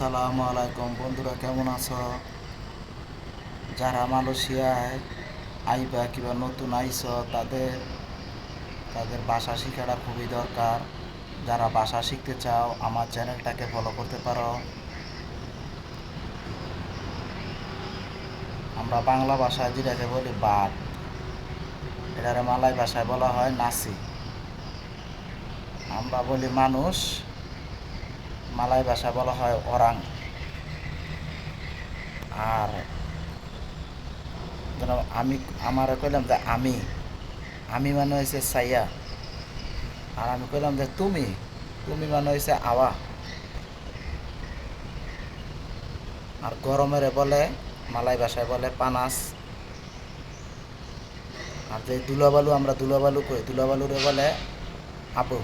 আসসালামু আলাইকুম। বন্ধুরা, কেমন আছো? যারা মালয়েশিয়ায় আইবা কিংবা নতুন আইস তাদের তাদের ভাষা শেখাটা খুবই দরকার। যারা ভাষা শিখতে চাও, আমার চ্যানেলটাকে ফলো করতে পারো। আমরা বাংলা ভাষায় যেটাকে বলি বাট, এটারে মালাই ভাষায় বলা হয় নাসি। আমরা বলি মানুষ মালাই ভাষায় বলা হয় ওরাং। আর আমি, আমার কইলাম যে আমি আমি মানে হয়েছে সাইয়া আর আমি কইলাম যে তুমি তুমি মানে হয়েছে আওয়া। আর গরমের বলে, মালাই ভাষায় বলে পানাস। আর যে দুলাবালু, আমরা দুলাবালু কই, দুলাবালুরে বলে আবু।